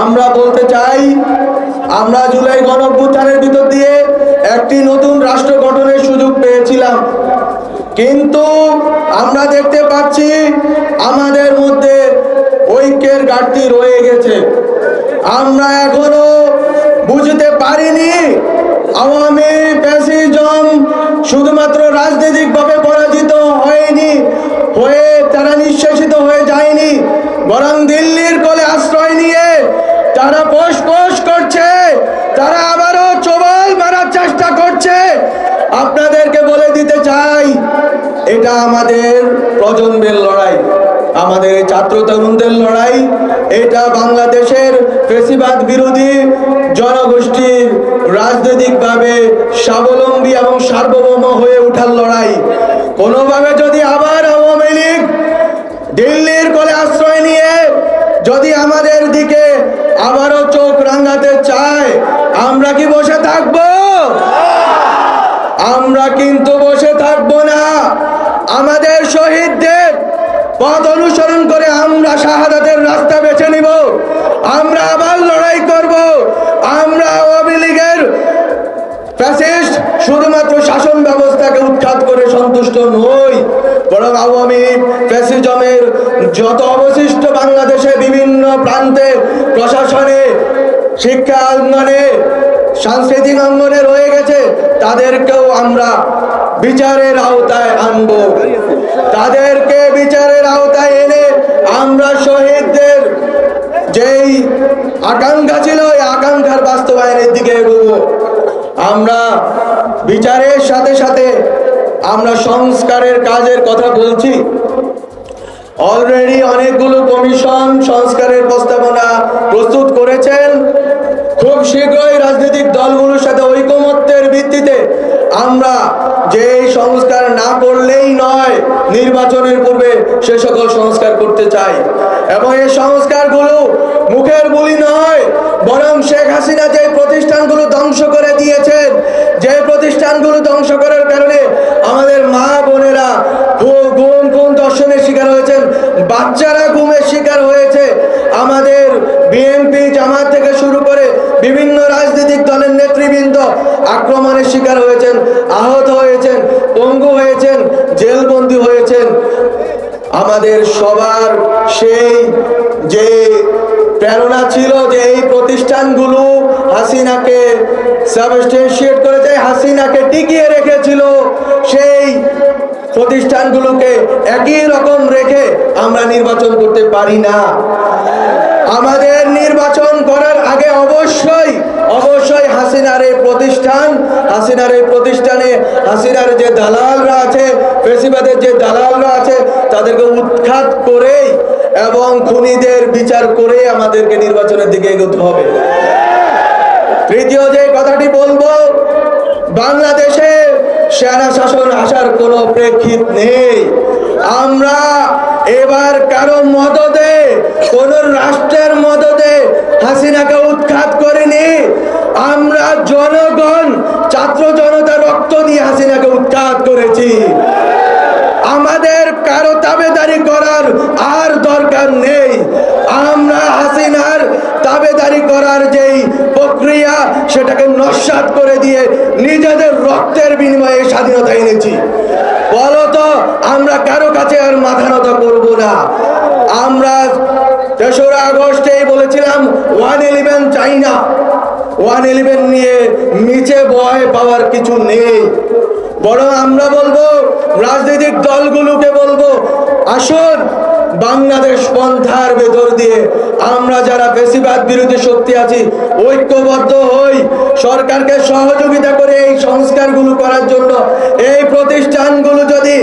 আমরা বলতে চাই, আমরা জুলাই গণঅভ্যুত্থানের ভিতর দিয়ে একটি নতুন রাষ্ট্র গঠনের সুযোগ পেয়েছিলাম। কিন্তু আমরা দেখতে পাচ্ছি আমাদের মধ্যে ঐক্যের ঘাটতি রয়ে গেছে। আমরা এখনও বুঝতে পারিনি আওয়ামী ফ্যাসিজম শুধুমাত্র রাজনৈতিকভাবে পরাজিত হয়নি হয়ে তারা নিঃশেষিত হয়ে যায়নি বরং দিল্লির কোলে আশ্রয় নিয়ে তারা পোষ পোষ করছে তারা আবারও চোবাল মারার চেষ্টা করছে আপনাদেরকে বলে দিতে চাই এটা আমাদের প্রজন্মের লড়াই, আমাদের ছাত্র তরুণদের লড়াই, এটা বাংলাদেশের ফেসিবাদ বিরোধী জনগোষ্ঠীর রাজনৈতিকভাবে স্বাবলম্বী এবং সার্বভৌম হয়ে ওঠার লড়াই। কোনোভাবে যদি আবার আওয়ামী লীগ দিল্লির কোলে আশ্রয় নিয়ে যদি আমাদের দিকে আবারও চোখ রাঙাতে চায়, আমরা কি বসে থাকব? আমরা কিন্তু বসে থাকব না। পথ অনুসরণ করে আমরা শাহাদাতের রাস্তা বেছে নিব। আমরা আবার লড়াই করব। আমরা আওয়ামী লীগের ফ্যাসিস্ট শুধুমাত্র শাসন ব্যবস্থাকে উৎখাত করে সন্তুষ্ট নই, বরং আওয়ামী ফ্যাসিজমের যত অবশিষ্ট বাংলাদেশে বিভিন্ন প্রান্তে প্রশাসনে, শিক্ষা অঙ্গনে, সাংস্কৃতিক অঙ্গনে রয়ে গেছে, তাদেরকেও আমরা বিচারের আওতায় আনব। তাদেরকে বিচারের আওতায় এনে আমরা শহীদদের যেই আকাঙ্ক্ষা ছিল ওই আকাঙ্ক্ষার বাস্তবায়নের দিকে এগোবো। আমরা বিচারের সাথে সাথে আমরা সংস্কারের কাজের কথা বলছি। অলরেডি অনেকগুলো কমিশন সংস্কারের প্রস্তাবনা প্রস্তুত করেছেন। খুব শীঘ্রই রাজনৈতিক দলগুলোর সাথে ঐকমত্যের ভিত্তিতে আমরা যে সংস্কার না করলেই নয়, নির্বাচনের পূর্বে সে সকল সংস্কার করতে চাই। এবং এই সংস্কারগুলো মুখের বলি নয়, বরং শেখ হাসিনা যে প্রতিষ্ঠানগুলো ধ্বংস করে দিয়েছেন যে প্রতিষ্ঠানগুলো ধ্বংস করার কারণে আমাদের মা বোনেরা ঘু- গুম গুম দর্শনের শিকার হয়েছেন বাচ্চারা ঘুমের শিকার হয়েছে আমাদের বিএনপি জামাত থেকে শুরু করে বিভিন্ন রাজনৈতিক দলের নেতৃবৃন্দ আক্রমণের শিকার হয়েছেন আহত হয়েছেন পঙ্গু হয়েছেন হয়েছেন আমাদের সবার সেই যে প্রেরণা ছিল যে এই প্রতিষ্ঠানগুলো হাসিনাকে সাবস্টেন্সিয়েট করেছে, হাসিনাকে টিকিয়ে রেখেছিল, সেই প্রতিষ্ঠানগুলোকে একই রকম রেখে আমরা নির্বাচন করতে পারি না। আমাদের নির্বাচন করার আগে অবশ্যই হাসিনার এই প্রতিষ্ঠান, হাসিনার এই প্রতিষ্ঠানে হাসিনার যে দালালরা আছে, ফেসিবাদের যে দালালরা আছে, তাদেরকে উৎখাত করেই এবং খুনিদের বিচার করে আমাদেরকে নির্বাচনের দিকে এগোতে হবে। তৃতীয় যে কথাটি বলব, বাংলাদেশে সেনা শাসন আসার কোনো প্রেক্ষিত নেই। আমরা এবার কারও মদদে, কোন রাষ্ট্রের মদদে হাসিনাকে উৎখাত করিনি। আমরা জনগণ, ছাত্র জনতা রক্ত দিয়ে হাসিনাকে উৎখাত করেছি। আমাদের কারও তাবেদারি করার আর দরকার নেই। আমরা হাসিনার তাবেদারি করার যেই প্রক্রিয়া, সেটাকে নস্বাত করে দিয়ে নিজেদের রক্তের বিনিময়ে স্বাধীনতা এনেছি। বলতো আমরা কারও কাছে আর মাথা নত করব না। আমরা তেসরা আগস্টেই বলেছিলাম, ওয়ান ইলেভেন চাই না ওয়ান ইলেভেন নিয়ে নিচে ভয় পাওয়ার কিছু নেই। বরং আমরা বলব, রাজনৈতিক দলগুলোকে বলব, আসুন, বাংলাদেশ পন্থার ভেতর দিয়ে আমরা যারা বেশিরভাগ বিরোধী শক্তি আছি, ঐক্যবদ্ধ হই, সরকারকে সহযোগিতা করে এই সংস্কারগুলো করার জন্য এই প্রতিষ্ঠানগুলো যদি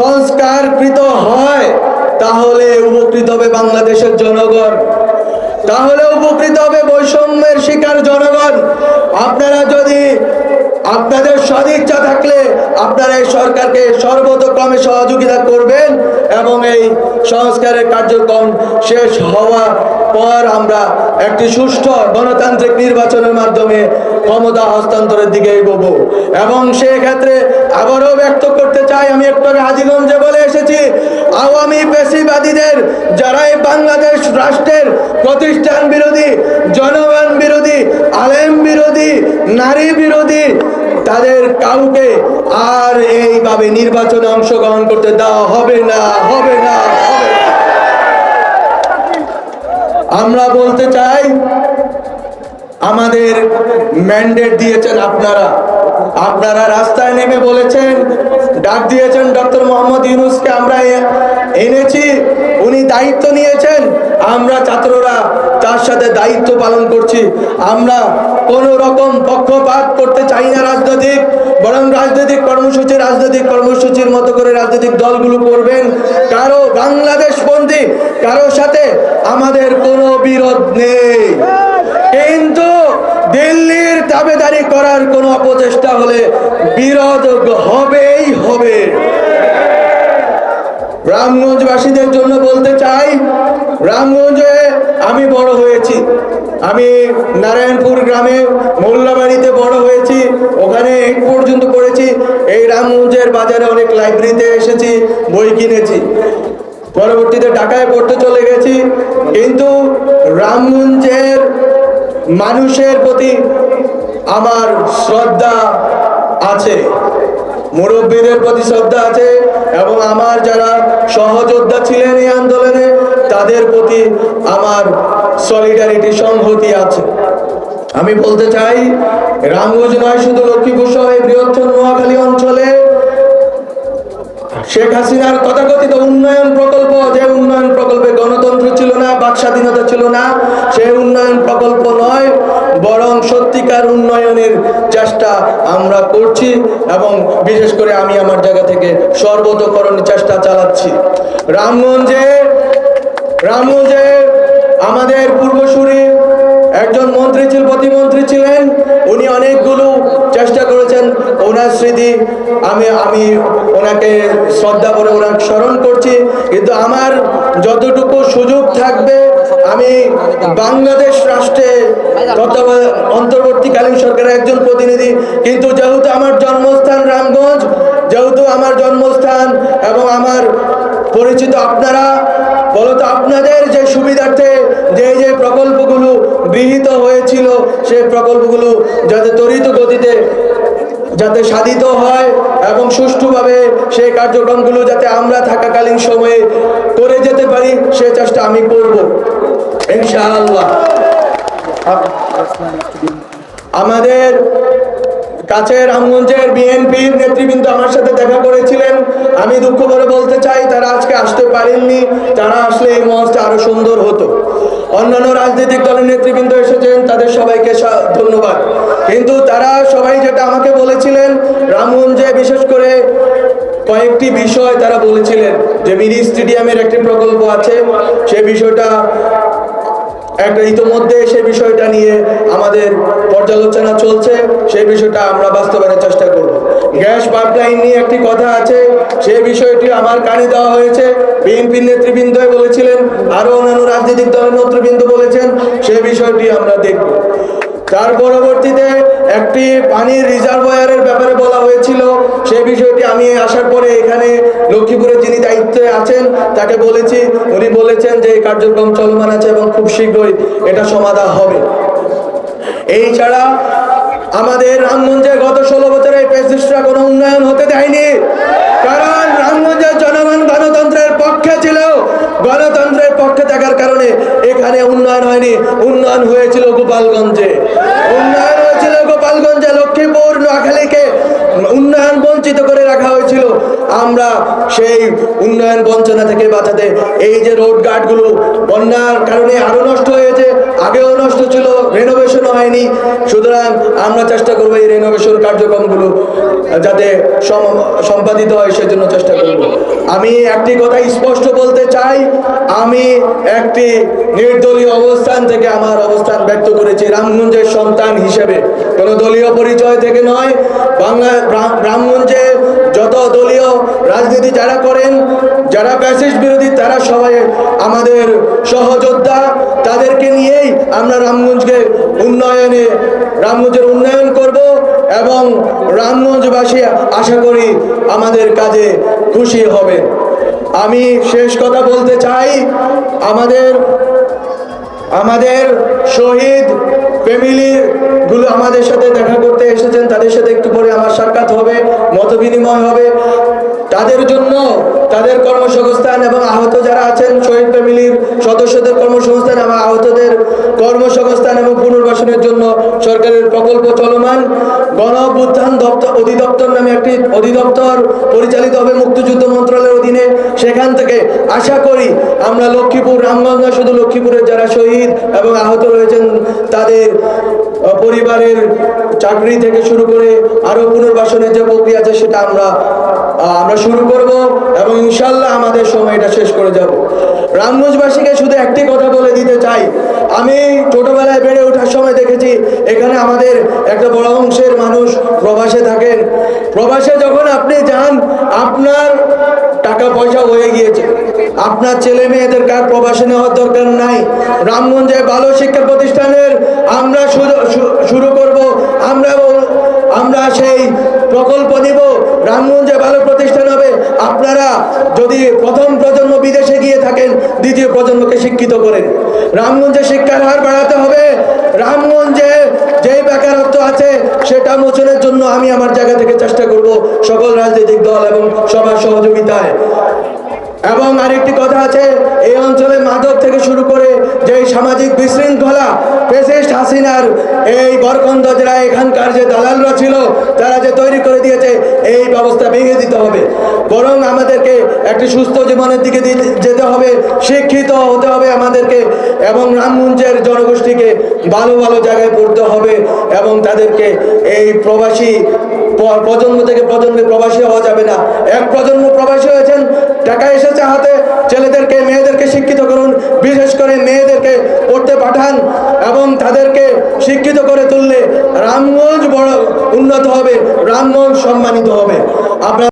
সংস্কারকৃত হয়, তাহলে উপকৃত হবে বাংলাদেশের জনগণ। তাহলে উপকৃত হবে বৈষম্যের শিকার জনগণ। আপনারা যদি আপনাদের সদিচ্ছা থাকলে আপনারা এই সরকারকে সর্বতক্রমে সহযোগিতা করবেন এবং এই সংস্কারের কার্যক্রম শেষ হওয়া পর আমরা একটি সুষ্ঠু গণতান্ত্রিক নির্বাচনের মাধ্যমে ক্ষমতা হস্তান্তরের দিকে এগোবো। এবং সেক্ষেত্রে আবারও ব্যক্ত করতে চাই, আমি একটু আগে হাজিগঞ্জে বলে এসেছি আওয়ামী পেশিবাদীদের, যারা এই বাংলাদেশ রাষ্ট্রের প্রতিষ্ঠান বিরোধী, জনগণ বিরোধী, আলেম বিরোধী, নারী বিরোধী, তাদের কাউকে আর এইভাবে নির্বাচনে অংশগ্রহণ করতে দেওয়া হবে না হবে না হবে না। আমরা বলতে চাই আমাদের ম্যান্ডেট দিয়েছেন আপনারা। আপনারা রাস্তায় নেমে বলেছেন, ডাক দিয়েছেন ডক্টর মোহাম্মদ ইউনুসকে আমরা এনেছি, উনি দায়িত্ব নিয়েছেন, আমরা ছাত্ররা তার সাথে দায়িত্ব পালন করছি। আমরা কোন রকম পক্ষপাত করতে চাই না রাজনৈতিক, বরং রাজনৈতিক কর্মসূচি, রাজনৈতিক কর্মসূচির মতো করে রাজনৈতিক দলগুলো করবেন। কারও বাংলাদেশপন্থী কারও সাথে আমাদের কোনো বিরোধ নেই। কিন্তু দিল্লির দাবেদারি করার কোনো অপচেষ্টা হলে বিরোধ হবেই হবে। রামগঞ্জবাসীদের জন্য বলতে চাই, রামগঞ্জে আমি বড় হয়েছি। আমি নারায়ণপুর গ্রামে মোল্লাবাড়িতে বড় হয়েছি, ওখানে এইট পর্যন্ত পড়েছি। এই রামগঞ্জের বাজারে অনেক লাইব্রেরিতে এসেছি, বই কিনেছি। পরবর্তীতে ঢাকায় পড়তে চলে গেছি। কিন্তু রামগঞ্জের মানুষের প্রতি আমার শ্রদ্ধা আছে, মুরব্বীদের প্রতি শ্রদ্ধা আছে এবং আমার যারা সহযোদ্ধা ছিলেন এই আন্দোলনে, তাদের প্রতি আমার সলিডারিটি সংহতি আছে। আমি বলতে চাই, রামগঞ্জ নয় শুধু লক্ষ্মীপুর সহ এই বৃহত্তর নোয়াখালী অঞ্চলে শেখ হাসিনার তথাকথিত উন্নয়ন প্রকল্প, যে উন্নয়ন প্রকল্পে গণতন্ত্র ছিল না, বাক স্বাধীনতা ছিল না সেই উন্নয়ন প্রকল্প নয়, বরং সত্যিকার উন্নয়নের চেষ্টা আমরা করছি এবং বিশেষ করে আমি আমার জায়গা থেকে সর্বতকরণের চেষ্টা চালাচ্ছি। রামগঞ্জে রামগঞ্জে আমাদের পূর্বসূরি একজন মন্ত্রী ছিল, প্রতিমন্ত্রী ছিলেন। উনি অনেকগুলো চেষ্টা করেছেন ওনার স্মৃতি। আমি আমি ওনাকে শ্রদ্ধা করে ওনাকে স্মরণ করছি। কিন্তু আমার যতটুকু সুযোগ থাকবে, আমি বাংলাদেশ রাষ্ট্রে অন্তর্বর্তীকালীন সরকারের একজন প্রতিনিধি। কিন্তু যেহেতু আমার জন্মস্থান রামগঞ্জ, যেহেতু আমার জন্মস্থান এবং আমার পরিচিত আপনারা বলতো আপনাদের যে সুবিধার্থে যে যে প্রকল্পগুলো গৃহীত হয়েছিল সেই প্রকল্পগুলো যাতে ত্বরিত গতিতে যাতে সাধিত হয় এবং সুষ্ঠুভাবে সেই কার্যক্রমগুলো যাতে আমরা থাকাকালীন সময়ে করে যেতে পারি, সে চেষ্টা আমি করব। ইনশাআল্লাহ। আমাদের কাছে রামগঞ্জের বিএনপির নেতৃবৃন্দ আমার সাথে দেখা করেছিলেন। আমি দুঃখ করে বলতে চাই, তারা আজকে আসতে পারেননি, তারা আসলে এই মঞ্চটা আরও সুন্দর হতো। অন্যান্য রাজনৈতিক দলের নেতৃবৃন্দ এসেছেন, তাদের সবাইকে ধন্যবাদ। কিন্তু তারা সবাই যেটা আমাকে বলেছিলেন, রামগঞ্জে বিশেষ করে কয়েকটি বিষয় তারা বলেছিলেন। যে মিনি স্টেডিয়ামের একটি প্রকল্প আছে সেই বিষয়টা একটা ইতোমধ্যে সেই বিষয়টা নিয়ে আমাদের পর্যালোচনা চলছে, সেই বিষয়টা আমরা বাস্তবায়নের চেষ্টা করব। গ্যাস পাইপলাইন নিয়ে একটি কথা আছে, সেই বিষয়টি আমার কানে দেওয়া হয়েছে। বিএনপি নেতৃবৃন্দ বলেছিলেন আরও অন্যান্য রাজনৈতিক দলের নেতৃবৃন্দ বলেছেন, সেই বিষয়টি আমরা দেখব। তার পরবর্তীতে একটি পানির রিজার্ভয়ারের ব্যাপারে বলা হয়েছিল। সেই বিষয়টি আমি আসার পরে এখানে লক্ষ্মীপুরে যিনি দায়িত্বে আছেন, তাকে বলেছি। উনি বলেছেন যে এই কার্যক্রম চলমান আছে এবং খুব শীঘ্রই এটা সমাধান হবে। এই ছাড়া আমাদের রামগঞ্জে গত ষোলো বছরে পেসিস্টরা কোনো উন্নয়ন হতে দেয়নি। কারণ রামগঞ্জের জনগণ গণতন্ত্রের পক্ষে ছিল। গণতন্ত্রের পক্ষে থাকার কারণে এখানে উন্নয়ন হয়নি। উন্নয়ন হয়েছিল গোপালগঞ্জে। উন্নয়ন হয়েছিল গোপালগঞ্জে লক্ষ্মীপুর, নোয়াখালীকে উন্নয়ন বঞ্চিত করে রাখা হয়েছিল আমরা সেই উন্নয়ন বঞ্চনা থেকে বাঁচাতে এই যে রোড গার্ডগুলো বন্যার কারণে আরও নষ্ট হয়েছে, আগেও নষ্ট ছিল রেনোভেশন হয়নি। সুতরাং আমরা চেষ্টা করব এই রেনোভেশন কার্যক্রমগুলো যাতে সম্পাদিত হয়, সেজন্য চেষ্টা করব। আমি একটি কথা স্পষ্ট বলতে চাই, আমি একটি নির্দলীয় অবস্থান থেকে আমার অবস্থান ব্যক্ত করেছি, রামগঞ্জের সন্তান হিসেবে। কোনো দলীয় পরিচয় থেকে নয়, বাংলা রা- রামগঞ্জে যত দলীয় রাজনীতি যারা করেন, যারা প্যাসেজ বিরোধী, তারা সবাই আমাদের সহযোদ্ধা। তাদেরকে নিয়েই আমরা রামগঞ্জকে উন্নয়নে, রামগঞ্জের উন্নয়ন করব এবং রামগঞ্জবাসী আশা করি আমাদের কাজে খুশি হবে আমি শেষ কথা বলতে চাই, আমাদের আমাদের শহীদ ফ্যামিলির গুলো আমাদের সাথে দেখা করতে এসেছেন, তাদের সাথে একটু পরে আমার সাক্ষাৎ হবে মত বিনিময় হবে। তাদের জন্য তাদের কর্মসংস্থান এবং আহত যারা আছেন, শহীদ ফ্যামিলির সদস্যদের কর্মসংস্থান এবং আহতদের কর্মসংস্থান এবং পুনর্বাসনের জন্য সরকারের প্রকল্প চলমান। গণ দপ্তর, অধিদপ্তর নামে একটি অধিদপ্তর পরিচালিত হবে মুক্তিযুদ্ধ মন্ত্রণালয়ের অধীনে। সেখান থেকে আশা করি আমরা লক্ষ্মীপুর রামগঞ্জ শুধু লক্ষ্মীপুরের যারা শহীদ এবং আহত রয়েছেন, তাদের পরিবারের চাকরি থেকে শুরু করে আরও পুনর্বাসনের যে প্রক্রিয়া আছে, সেটা আমরা আমরা শুরু করব এবং ইনশাল্লাহ আমাদের সময়টা শেষ করে যাব। রামগঞ্জবাসীকে শুধু একটি কথা বলে দিতে চাই। আমি ছোটবেলায় বেড়ে ওঠার সময় দেখেছি, এখানে আমাদের একটা বড় অংশের মানুষ প্রবাসে থাকেন। প্রবাসে যখন আপনি যান, আপনার টাকা পয়সা হয়ে গিয়েছে। আপনার ছেলে মেয়েদের কার প্রবাসে নেওয়ার দরকার নাই। রামগঞ্জে ভালো শিক্ষা প্রতিষ্ঠানের আমরা শুরু- শুরু করব। আমরা আমরা সেই প্রকল্প দিব রামগঞ্জে ভালো প্রতিষ্ঠান হবে। আপনারা যদি প্রথম প্রজন্ম বিদেশে গিয়ে থাকেন, দ্বিতীয় প্রজন্মকে শিক্ষিত করেন। রামগঞ্জে শিক্ষার হার বাড়াতে হবে। রামগঞ্জে যেই বেকারত্ব আছে, সেটা মোচনের জন্য আমি আমার জায়গা থেকে চেষ্টা করব। সকল রাজনৈতিক দল এবং সবার সহযোগিতায়। এবং আরেকটি কথা আছে, এই অঞ্চলে মাদক থেকে শুরু করে যে সামাজিক বিশৃঙ্খলা ফেসিস্ট হাসিনার এই বরকন্দ যারা এখানকার যে দালালরা ছিল, তারা যে তৈরি করে দিয়েছে, এই ব্যবস্থা ভেঙে দিতে হবে। বরং আমাদেরকে একটি সুস্থ জীবনের দিকে যেতে হবে, শিক্ষিত হতে হবে আমাদেরকে, এবং রামগঞ্জের জনগোষ্ঠীকে ভালো ভালো জায়গায় পড়তে হবে, এবং তাদেরকে এই প্রবাসী প্রজন্ম থেকে প্রজন্মে প্রবাসী হওয়া যাবে না। এক প্রজন্ম প্রবাসী হয়েছেন, টাকা এসেছে হাতে, ছেলেদেরকে, মেয়েদেরকে শিক্ষিত করুন, বিশেষ করে মেয়েদেরকে পড়তে পাঠান এবং তাদেরকে শিক্ষিত করে তুললে রামগঞ্জ বড় উন্নত হবে, রামগঞ্জ সম্মানিত হবে। আপনার